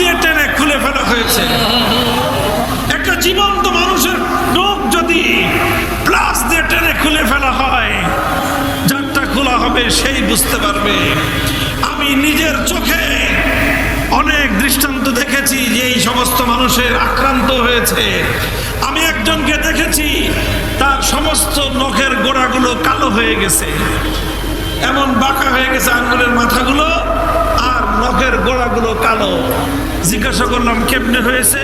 দিয়ে টেনে খুলে ফেলা হয়েছে। একটা জীবন্ত মানুষের নখ যদি প্লাস দিয়ে টেনে খুলে ফেলা হয়, যারটা খোলা হবে সেই বুঝতে পারবে। আমি নিজের চোখে অনেক দৃষ্টান্ত দেখেছি যে এই সমস্ত মানুষের আক্রান্ত হয়েছে। আমি একজনকে দেখেছি, তার সমস্ত নখের গোড়াগুলো কালো হয়ে গেছে। এমন বাঁকা হয়ে গেছে আঙ্গুলের মাথাগুলো নখের গোড়াগুলো কালো। জিজ্ঞাসা করলাম, কেমনে হয়েছে?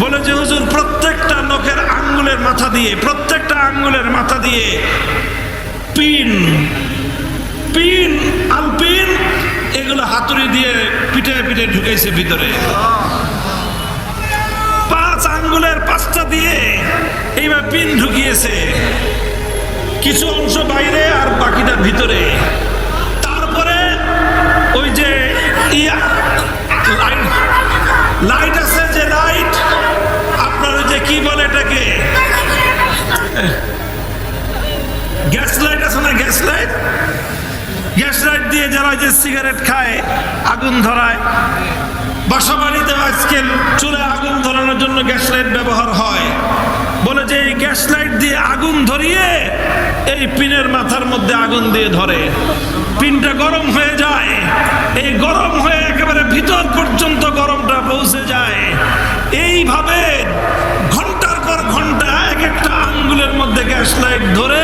বলে যে, হুজুর, প্রত্যেকটা নখের আঙ্গুলের মাথা দিয়ে, প্রত্যেকটা আঙ্গুলের মাথা দিয়ে পিন পিন, আলপিন, এগুলো হাতুড়ি দিয়ে পিঠে পিঠে ঢুকেছে ভিতরে। পাঁচ আঙ্গুলের পাঁচটা দিয়ে এইবার পিন ঢুকিয়েছে। কিছু অংশ বাইরে আর বাকিটা ভিতরে। ওই যে লাইট আছে যে লাইট আপনার ওই যে কি বলে এটাকে? গ্যাস লাইট আছে না গ্যাস লাইট? গ্যাস লাইট দিয়ে যারা যে সিগারেট খায়, আগুন ধরায় বাসা বাড়িতে আজকে চুলে আগুন ধরানোর জন্য গ্যাস লাইট ব্যবহার হয়। বলে যে এই গ্যাস লাইট দিয়ে আগুন ধরিয়ে এই পিনের মাথার মধ্যে আগুন দিয়ে ধরে। পিনটা গরম হয়ে যায়। এই গরম হয়ে একেবারে ভিতর পর্যন্ত গরমটা পৌঁছে যায়। এইভাবে ঘণ্টার পর ঘণ্টা এক একটা আঙ্গুলের মধ্যে গ্যাস লাইট ধরে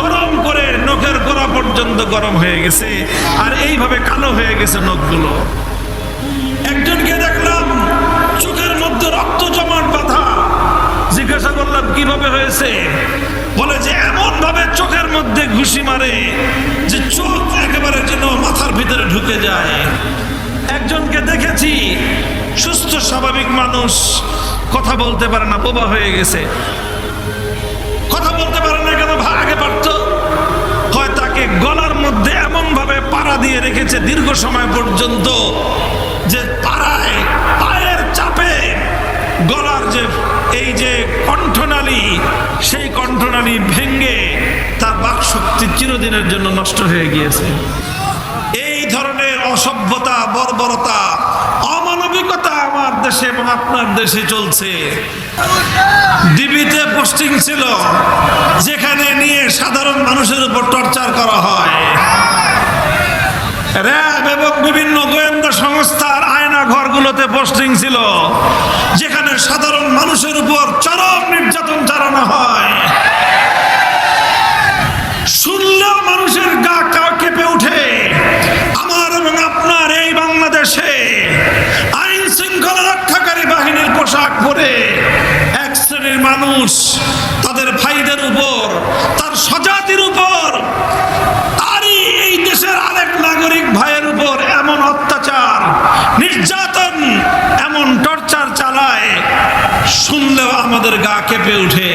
গরম করে নখের গোড়া পর্যন্ত গরম হয়ে গেছে। আর এইভাবে কালো হয়ে গেছে নখগুলো। একজনকে দেখলাম চোখের মধ্যে রক্ত জমাট বাঁধা। জিজ্ঞাসা করলাম, কীভাবে হয়েছে? বলে যে এমন ভাবে চোখের মধ্যে ঘুষি মারে যে চোখ একেবারে যেন মাথার ভিতরে ঢুকে যায়। একজনকে দেখেছি, সুস্থ, স্বাভাবিক মানুষ। কথা বলতে পারে না, বোবা হয়ে গেছে। কথা বলতে পারে না কেন আগে পারতো। হয় তাকে গলার মধ্যে এমন ভাবে পাড়া দিয়ে রেখেছে দীর্ঘ সময় পর্যন্ত। গলার যে, এই যে কণ্ঠনালী, সেই কণ্ঠনালী ভেঙ্গে তার বাক শক্তি চিরদিনের জন্য নষ্ট হয়ে গিয়েছে। এই ধরনের অসভ্যতা, বর্বরতা, অমানবিকতা আমার দেশে এবং আপনার দেশে চলছে। ডিবিতে পোস্টিং ছিল, যেখানে নিয়ে সাধারণ মানুষের উপর টর্চার করা হয়। র্যাব এবং বিভিন্ন গোয়েন্দা সংস্থার আয়না ঘরগুলোতে পোস্টিং ছিল, যেখানে সাধারণ মানুষের উপর চরম নির্যাতন চালানো হয়। শুনলেও মানুষের গা কেঁপে ওঠে। আমার এবং আপনার এই বাংলাদেশে আইন শৃঙ্খলা রক্ষাকারী বাহিনীর পোশাক পরে এক শ্রেণির মানুষ তাদের ভাইদের উপর, তার স্বজাতির উপর, তারই এই দেশের আরেক নাগরিক অত্যাচার নির্যাতন এমন টর্চার চালায়, শুনলেও আমাদের গা কেঁপে ওঠে।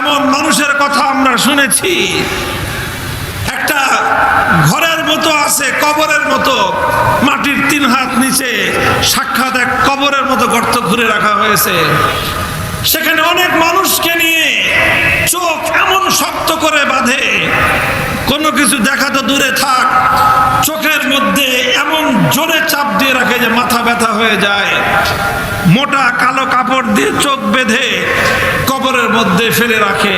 এমন মানুষের কথা আমরা শুনেছি। একটা ঘরের মতো আছে, কবরের মতো। মাটির তিন হাত নিচে সাক্ষাৎ এক কবরের মতো গর্ত ঘুরে রাখা হয়েছে। সেখানে অনেক মানুষকে নিয়ে চোখ এমন শক্ত করে বাঁধে। কোনো কিছু দেখা তো দূরে থাক এমন জোরে চাপ দিয়ে রাখে যে মাথা ব্যথা হয়ে যায়। মোটা কালো কাপড় দিয়ে চোখ বেঁধে কবরের মধ্যে ফেলে রাখে।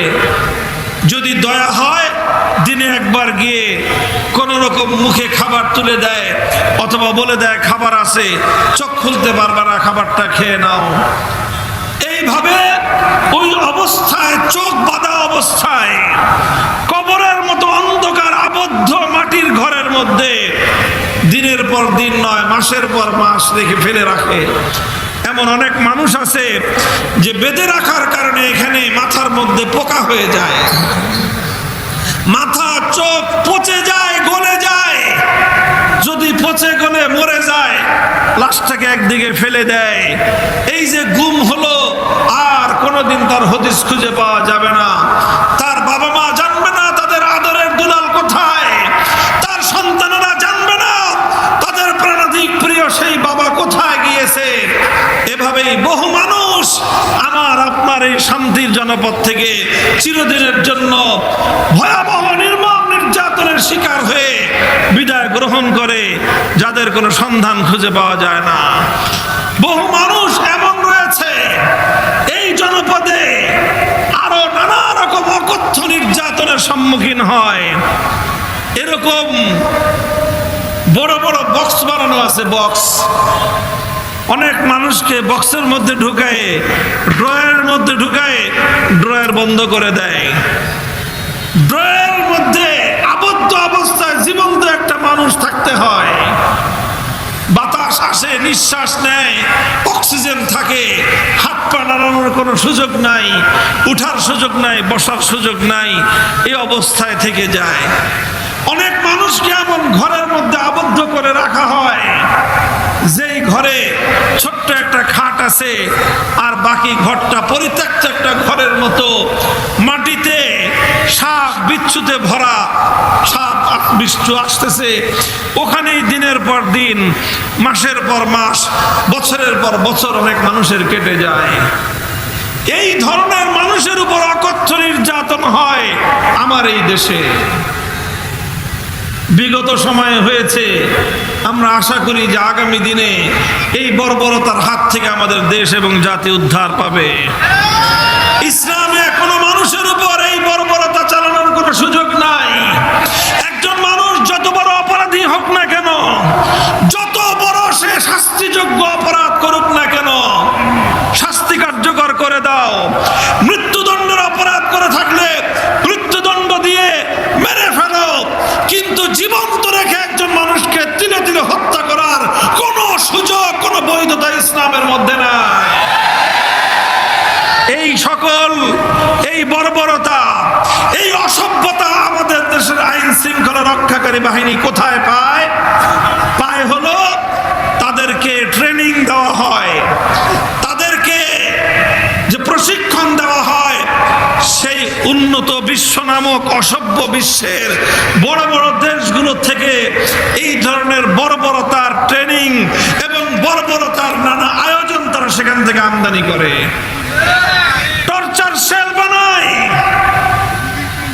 যদি দয়া হয়, দিনে একবার গিয়ে কোন রকম মুখে খাবার তুলে দেয়, অথবা বলে দেয়, খাবার আছে, চোখ খুলতে পারবে না, খাবারটা খেয়ে নাও। এইভাবে ওই অবস্থায়, চোখ বাঁধা অবস্থায়, কবরের মতো অন্ধকার, আবদ্ধ মাটির ঘরের মধ্যে দিনের পর দিন নয়, মাসের পর মাস রেখে ফেলে রাখে। এমন অনেক মানুষ আছে যে বেঁধে রাখার কারণে এখানে মাথার মধ্যে পোকা হয়ে যায়। মাথা, চোখ পচে যায়, গলে যায়। যদি পচে গলে মরে যায়, লাশটাকে একদিকে ফেলে দেয়। এই যে গুম হলো, আর কোনোদিন তার হদিস খুঁজে পাওয়া যাবে না। তার বহু মানুষ আমার, আপনার এই শান্তির জনপদ থেকে চিরদিনের জন্য ভয়াবহ নির্মম নির্যাতনের শিকার হয়ে বিদায় গ্রহণ করে, যাদের কোনো সন্ধান খুঁজে পাওয়া যায় না। বহু মানুষ এমন রয়েছে, এই জনপদে আরও নানা রকম অকথ্য নির্যাতনের সম্মুখীন হয়। এরকম বড় বড় বক্স বানানো আছে বক্স অনেক মানুষকে বক্সের মধ্যে ঢুকায় ড্রয়ের মধ্যে ঢুকায় ড্রয়ার বন্ধ করে দেয়। ড্রয়ের মধ্যে আবদ্ধ অবস্থায় জীবন্ত একটা মানুষ থাকতে হয়। বাতাস আসে, নিঃশ্বাস নেয়, অক্সিজেন থাকে, হাত পা নাড়ানোর কোনো সুযোগ নাই, উঠার সুযোগ নাই, বসার সুযোগ নাই, এই অবস্থায় থেকে যায়। অনেক মানুষকে এমন ঘরের মধ্যে আবদ্ধ করে রাখা হয়? যেই ঘরে ছোট্ট একটা খাট আছে আর বাকি ঘরটা পরিত্যক্ত একটা ঘরের মতো, মাটিতে সাপ বিচ্ছুতে ভরা সাপ বিচ্ছু আসতেছে। ওখানেই দিনের পর দিন, মাসের পর মাস, বছরের পর বছর অনেক মানুষের কেটে যায়। এই ধরনের মানুষের উপর অকথ্য নির্যাতন হয় আমার এই দেশে। বিগত সময়ে হয়েছে। আমরা আশা করি যে আগামী দিনে এই বর্বরতার হাত থেকে আমাদের দেশ এবং জাতি উদ্ধার পাবে। ইসলামে কোনো মানুষের উপর এই বর্বরতা চালানোর কোনো সুযোগ নাই। একজন মানুষ যত বড় অপরাধী হোক না কেন, যত বড় সে শাস্তিযোগ্য অপরাধ করুক না কেন, শাস্তি কার্যকর করে দাও মৃত্যুদণ্ডের অপরাধ করে থাকলে মৃত্যুদণ্ড দিয়ে মেরে ফেলো কিন্তু জীবন্ত রেখে একজন মানুষকে তিলে তিলে হত্যা করার কোনো সুযোগ, কোনো বৈধতা ইসলামের মধ্যে নাই। এই সকল, এই বর্বরতা, এই অসভ্যতা আমাদের দেশের আইন শৃঙ্খলা রক্ষাকারী বাহিনী কোথায় পায়? পায় হলো তাদেরকে ট্রেনিং দেওয়া হয়। তাদেরকে যে প্রশিক্ষণ দেওয়া হয়, সেই উন্নত বিশ্ব নামক অসভ্য বিশ্বের বড় বড় দেশগুলো থেকে এই ধরনের বর্বরতার ট্রেনিং এবং বর্বরতার নানা আয়োজন তারা সেখান থেকে আমদানি করে। টর্চার সেল বানায়।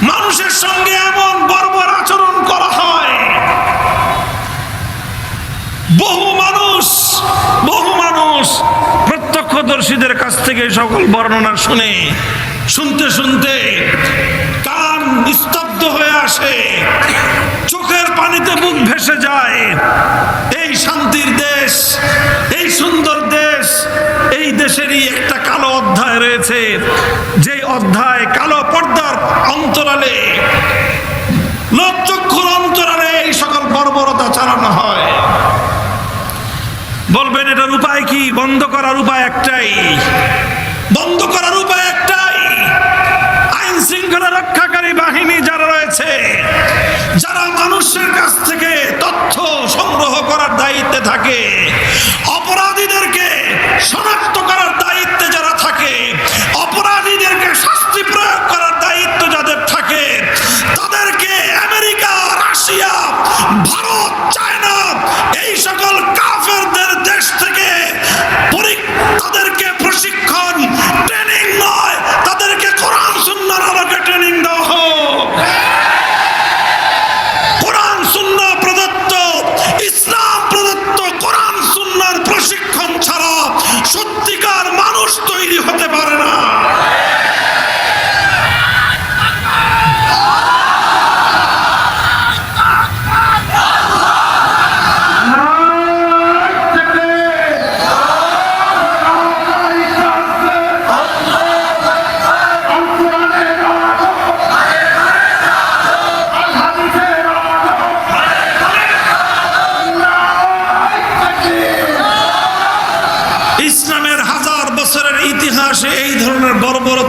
মানুষের সঙ্গে এমন বর্বর আচরণ করা হয়। বহু মানুষ বহু মানুষ প্রত্যক্ষদর্শীদের কাছ থেকে সকল বর্ণনা শুনে, শুনতে শুনতে স্তব্ধ হয়ে আসে। চোখের পানিতে বুক ভেসে যায়। এই শান্তির দেশ, এই সুন্দর দেশ, এই দেশেরই একটা কালো অধ্যায় রয়েছে। যে অধ্যায় কালো পর্দার অন্তরালে লোকচক্ষুর অন্তরালে এই সকল বর্বরতা চালানো হয়। বলবেন, এটার উপায় কি? বন্ধ করার উপায় একটাই। বন্ধ করার উপায় একটাই। আইন শৃঙ্খলা রক্ষাকারী বাহিনী যারা রয়েছে, যারা মানুষের কাছ থেকে তথ্য সংগ্রহ করার দায়িত্বে থাকে, অপরাধীদেরকে শনাক্ত করার দায়িত্বে যারা থাকে, অপরাধীদেরকে শাস্তি প্রয়োগ করার দায়িত্ব যাদের থাকে, তাদেরকে আমেরিকা, রাশিয়া, ভারত, চায়না, এই সকল কাফেরদের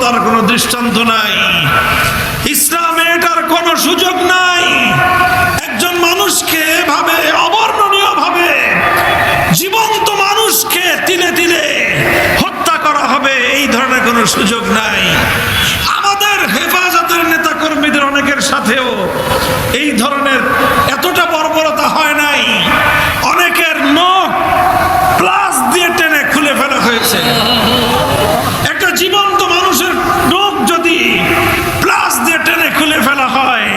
বর্বরতার কোনো দৃষ্টান্ত নাই। ইসলামে এটার কোনো সুযোগ নাই। একজন মানুষকে ভাবে অবর্ণনীয় ভাবে জীবন্ত মানুষকে তিলে তিলে হত্যা করা হবে, এই ধরনের কোনো সুযোগ নাই আমাদের হেফাজতের নেতা কর্মীদের অনেকের সাথেও এই ধরনের এতটা বর্বরতা হয় নাই অনেকের নখ প্লাস দিয়ে টেনে খুলে ফেলা হয়েছে একটা জীবন্ত মানুষের নখ যদি প্লাস দিয়ে টেনে খুলে ফেলা হয়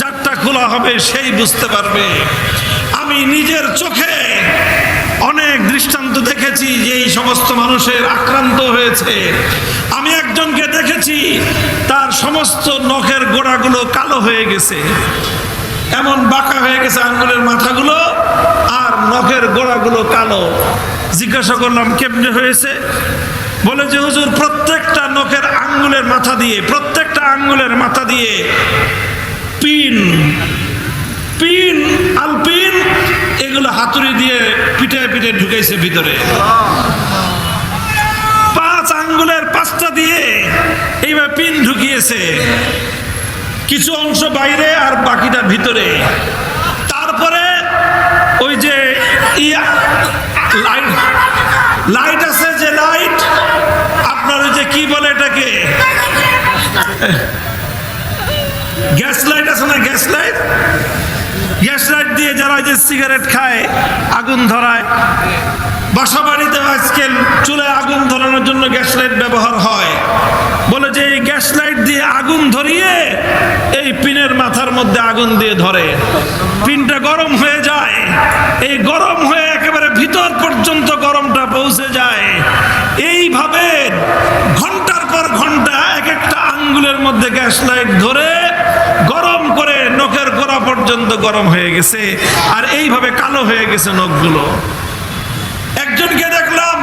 যারটা খোলা হবে সেই বুঝতে পারবে। আমি নিজের চোখে অনেক দৃষ্টান্ত দেখেছি যে এই সমস্ত মানুষের আক্রান্ত হয়েছে। আমি একজনকে দেখেছি, তার সমস্ত নখের গোড়াগুলো কালো হয়ে গেছে। এমন বাঁকা হয়ে গেছে আঙ্গুলের মাথাগুলো, আর নখের গোড়াগুলো কালো। জিজ্ঞাসা করলাম, কেমনে হয়েছে? বলে যে, হুজুর, প্রত্যেকটা নখের আঙ্গুলের মাথা দিয়ে, প্রত্যেকটা আঙ্গুলের মাথা দিয়ে পিন পিন, আলপিন, এগুলো হাতুড়ি দিয়ে পিঠে পিঠে ঢুকেছে ভিতরে। পাঁচ আঙ্গুলের পাঁচটা দিয়ে এইভাবে পিন ঢুকিয়েছে। কিছু অংশ বাইরে আর বাকিটা ভিতরে। তারপরে ওই যে ইয়া, লাইট লাইট আছে যে লাইট, আপনার ওই যে কি বলে এটাকে? গ্যাস লাইট আছে না গ্যাস লাইট? গ্যাস লাইট দিয়ে যারা যে সিগারেট খায়, আগুন ধরায়। বাসা বাড়িতে আজকে চুলে আগুন ধরানোর জন্য গ্যাস লাইট ব্যবহার হয়। বলে যে এই গ্যাস লাইট দিয়ে আগুন ধরিয়ে এই পিনের মাথার মধ্যে আগুন দিয়ে ধরে। পিনটা গরম হয়ে যায়। এই গরম হয়ে একেবারে ভিতর পর্যন্ত গরমটা পৌঁছে যায়। এইভাবে ঘণ্টার পর ঘণ্টা এক একটা আঙ্গুলের মধ্যে গ্যাস লাইট ধরে গরম করে নখের পর্যন্ত গরম হয়ে গেছে, আর এইভাবে কালো হয়ে গেছে নখগুলো। একজনকে দেখলাম,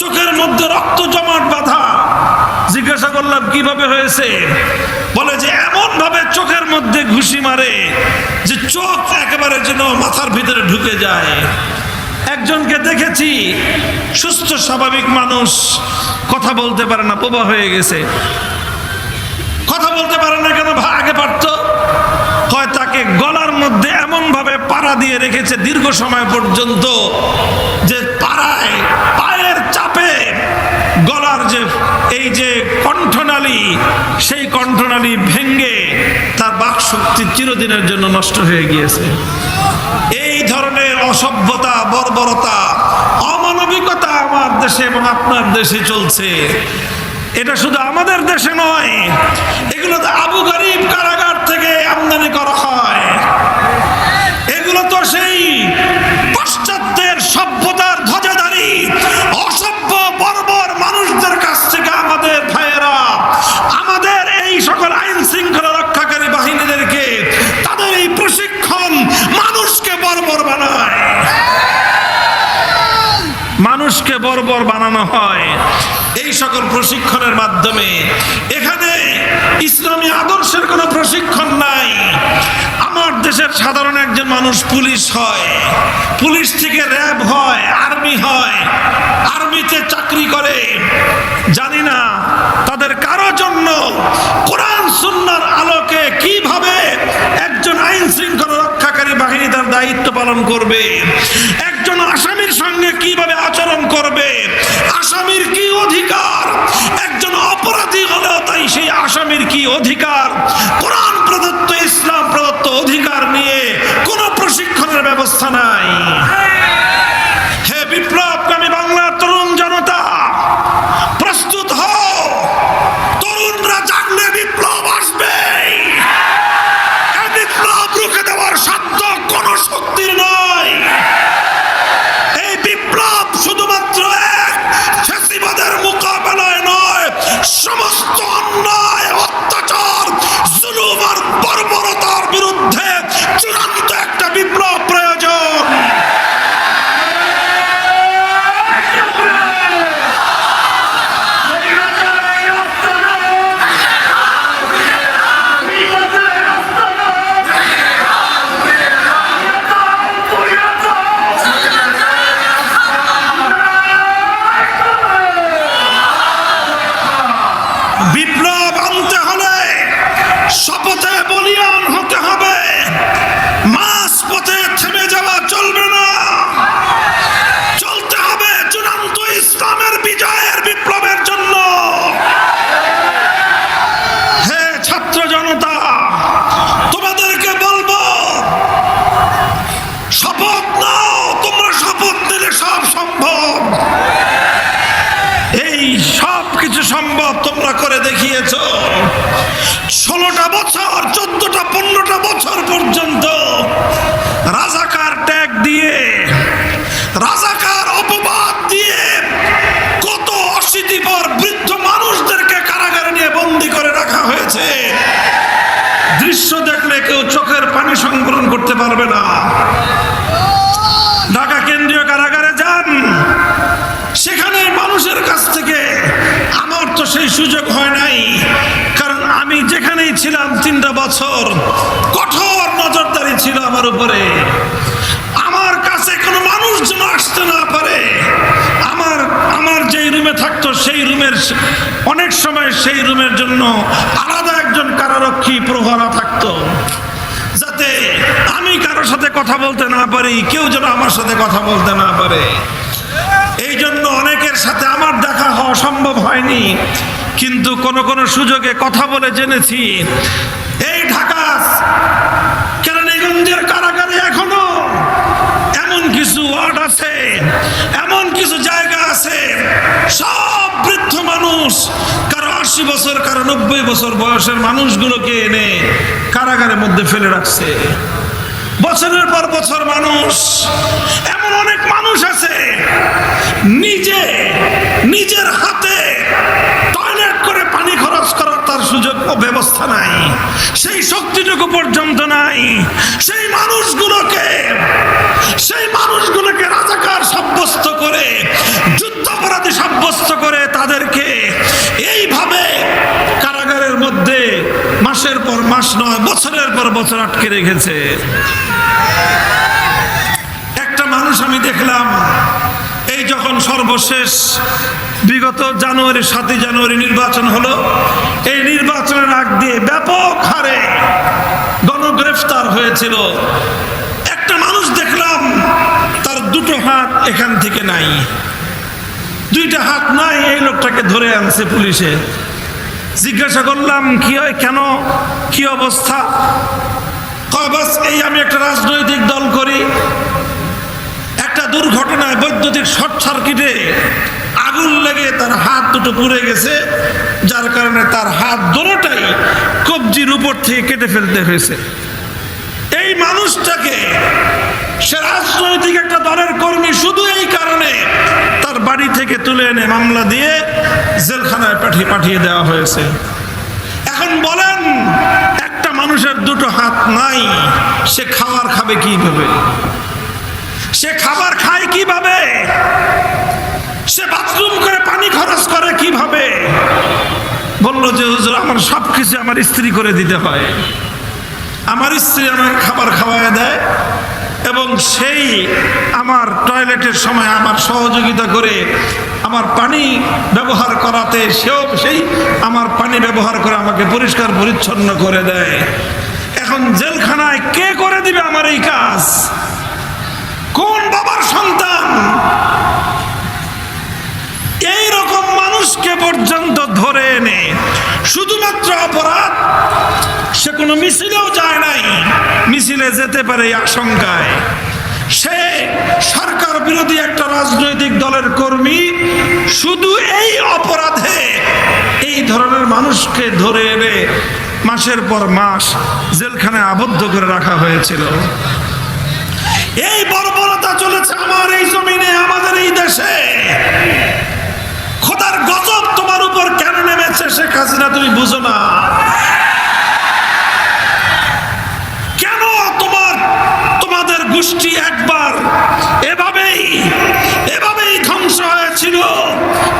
চোখের মধ্যে রক্ত জমাট বাঁধা। জিজ্ঞাসা করলাম, কীভাবে হয়েছে? বলে যে এমন ভাবে চোখের মধ্যে ঘুষি মারে যে চোখ একেবারে যেন মাথার ভিতরে ঢুকে যায়। একজনকে দেখেছি, সুস্থ, স্বাভাবিক মানুষ। কথা বলতে পারে না, বোবা হয়ে গেছে। কথা বলতে পারে না কেন, আগে পারতো। তাকে গলার মধ্যে এমন ভাবে পাড়া দিয়ে রেখেছে দীর্ঘ সময় পর্যন্ত যে পাড়ায় পায়ের চাপে গলার যে এই যে কণ্ঠনালী, সেই কণ্ঠনালী ভেঙ্গে তার বাক শক্তি চিরদিনের জন্য নষ্ট হয়ে গিয়েছে। এই ধরনের অসভ্যতা, বর্বরতা, অমানবিকতা আমার দেশে এবং আপনার দেশে চলছে। এটা শুধু আমাদের দেশে নয়, এগুলো তো আবু গরিব কারাগার থেকে আমদানি করা হয়। এগুলো তো সেই পাশ্চাত্যের সভ্যতার ধ্বজাধারী, অসভ্য, বর্বর মানুষদের কাছ থেকে আমাদের ভাইয়েরা, আমাদের এই সকল আইন শৃঙ্খলা রক্ষাকারী বাহিনীদেরকে তাদের এই প্রশিক্ষণ মানুষকে বর্বর বানায়। মানুষকে বর্বর বানানো হয়। এই সকল প্রশিক্ষণের মাধ্যমে। এখানে ইসলামী আদর্শের কোনো প্রশিক্ষণ নাই। আমার দেশের সাধারণ একজন মানুষ পুলিশ হয়। পুলিশ থেকে র্যাব হয়, আর্মি হয়, আর্মিতে চাকরি করে। জানি না তাদের কারও জন্য কোরআন, সুন্নার আলোকে কীভাবে একজন আইন শৃঙ্খলা রক্ষাকারী বাহিনী তার দায়িত্ব পালন করবে? একজন আসামির সঙ্গে কীভাবে আচরণ করবে? আসামির কি অধিকার? একজন অপরাধী হলেও তাই সেই আসামির কি অধিকার? কোরআন প্রদত্ত, ইসলাম প্রদত্ত অধিকার নিয়ে কোনো প্রশিক্ষণের ব্যবস্থা নাই। সম্ভব তোমরা করে দেখিয়েছ। ষোলোটা বছর, চোদ্দটা, পনেরোটা বছর পর্যন্ত রাজাকার ট্যাগ দিয়ে, রাজাকার অপবাদ দিয়ে কত অশীতিপর বৃদ্ধ মানুষদেরকে কারাগারে নিয়ে বন্দি করে রাখা হয়েছে। দৃশ্য দেখলে কেউ চোখের পানি সংকলন করতে পারবে না। তো সেই সুযোগ হয় নাই। কারণ আমি যেখানেই ছিলাম তিনটা বছর কঠোর নজরদারি ছিল আমার উপরে। আমার কাছে কোনো মানুষ যেন আসতে না পারে। আমার আমার যেই রুমে থাকতো সেই রুমের অনেক সময় সেই রুমের জন্য আলাদা একজন কারারক্ষী প্রহরা থাকতো। যাতে আমি কারোর সাথে কথা বলতে না পারি, কেউ যেন আমার সাথে কথা বলতে না পারে। এই জন্য অনেকের সাথে আমার দেখা হওয়া সম্ভব হয়নি। কিন্তু কোন কোন সুযোগে কথা বলে জেনেছি। এই ঢাকা কেরানীগঞ্জের কারাগারে এখনও? এমন কিছু ওয়ার্ড আছে, এমন কিছু জায়গা আছে, সব বৃদ্ধ মানুষ, কারও আশি বছর, কারও নব্বই বছর বয়সের মানুষগুলোকে এনে কারাগারের মধ্যে ফেলে রাখছে। বছরের পর বছর মানুষ, এমন অনেক মানুষ আছে, নিজে, নিজের হাতে টয়লেট করে পানি খরচ করার তার সুযোগ ও ব্যবস্থা নাই। সেই শক্তিটুকু পর্যন্ত নাই। সেই মানুষগুলোকে সেই মানুষগুলোকে রাজাকার সাব্যস্ত করে, যুদ্ধাপরাধী সাব্যস্ত করে তাদেরকে এইভাবে মাসের পর মাস নয়, বছরের পর বছর আটকে রেখেছে। একটা মানুষ আমি দেখলাম, এই যখন সর্বশেষ বিগত জানুয়ারি, সাতই জানুয়ারি নির্বাচন হলো, এই নির্বাচনের আগ দিয়ে ব্যাপক হারে গণগ্রেফতার হয়েছিল। একটা মানুষ দেখলাম, তার দুটো হাত এখান থেকে নাই। দুইটা হাত নাই, এই লোকটাকে ধরে আনছে পুলিশে। জিজ্ঞাসা করলাম, কি হয় কেন? কি অবস্থা? বাস এই আমি একটা রাজনৈতিক দল করি। একটা দুর্ঘটনায় বৈদ্যুতিক শর্ট সার্কিটে আগুন লেগে তার হাত দুটো পুড়ে গেছে, যার কারণে তার হাত দুটোটাই কবজির উপর থেকে কেটে ফেলতে হয়েছে। এই মানুষটাকে সে রাজনৈতিক একটা দলের কর্মী শুধু এই কারণে তার বাড়ি থেকে তুলে এনে মামলা দিয়ে জেলখানায় পাঠিয়ে পাঠিয়ে দেওয়া হয়েছে। এখন বলেন, একটা মানুষের দুটো হাত নাই, সে খাবার খাবে কীভাবে? সে খাবার খায় কীভাবে? সে বাথরুম করে পানি খরচ করে কীভাবে? বলল যে, হুজুর, আমার সব কিছু আমার স্ত্রী করে দিতে হয়। আমার স্ত্রী আমাকে খাবার খাওয়ায় দেয় এবং সেই আমার টয়লেটের সময় আমার সহযোগিতা করে আমার পানি ব্যবহার করাতে সেও সেই আমার পানি ব্যবহার করে আমাকে পরিষ্কার পরিচ্ছন্ন করে দেয়। এখন জেলখানায় কে করে দিবে আমার এই কাজ? মানুষকে পর্যন্ত ধরে এনে শুধুমাত্র অপরাধ, সে কোনো মিছিলেও যায় নাই। মিছিলে যেতে পারে আশঙ্কায়। সে সরকার বিরোধী একটা রাজনৈতিক দলের কর্মী, শুধু এই অপরাধে এই ধরনের মানুষকে ধরে এনে মাসের পর মাস জেলখানে আবদ্ধ করে রাখা হয়েছিল। এই বর্বরতা চলেছে আমার এই জমিনে, আমাদের এই দেশে। খোদার গজব তোমার উপর কেন নেমেছে শেখ হাসিনা, তুমি বুঝো না। কেন তোমার, তোমাদের গোষ্ঠী একবার এভাবেই এভাবেই ধ্বংস হয়েছিল?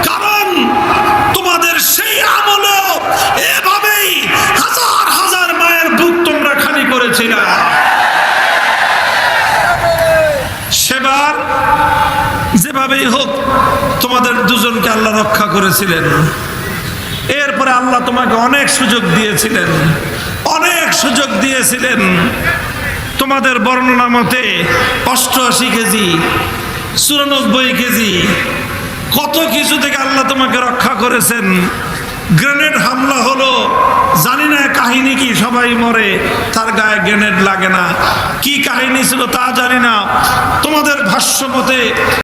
কারণ তোমাদের সেই আমলেও এভাবেই হাজার হাজার মায়ের বুক তোমরা খালি করেছিল। সেবার যেভাবেই হোক তোমাদের দুজনকে আল্লাহ রক্ষা করেছিলেন। এরপরে আল্লাহ তোমাকে অনেক সুযোগ দিয়েছিলেন। অনেক সুযোগ দিয়েছিলেন। তোমাদের বর্ণনা মতে অষ্টআশি কেজি, চুরানব্বই কেজি, কত কিছু থেকে আল্লাহ তোমাকে রক্ষা করেছেন। গ্রেনেড হামলা হলো, জানি না কাহিনী কি, সবাই মরে, তার গায়ে গ্রেনেড লাগে না। কি কাহিনী ছিল তা জানি না। তোমাদের ভাষ্য মতে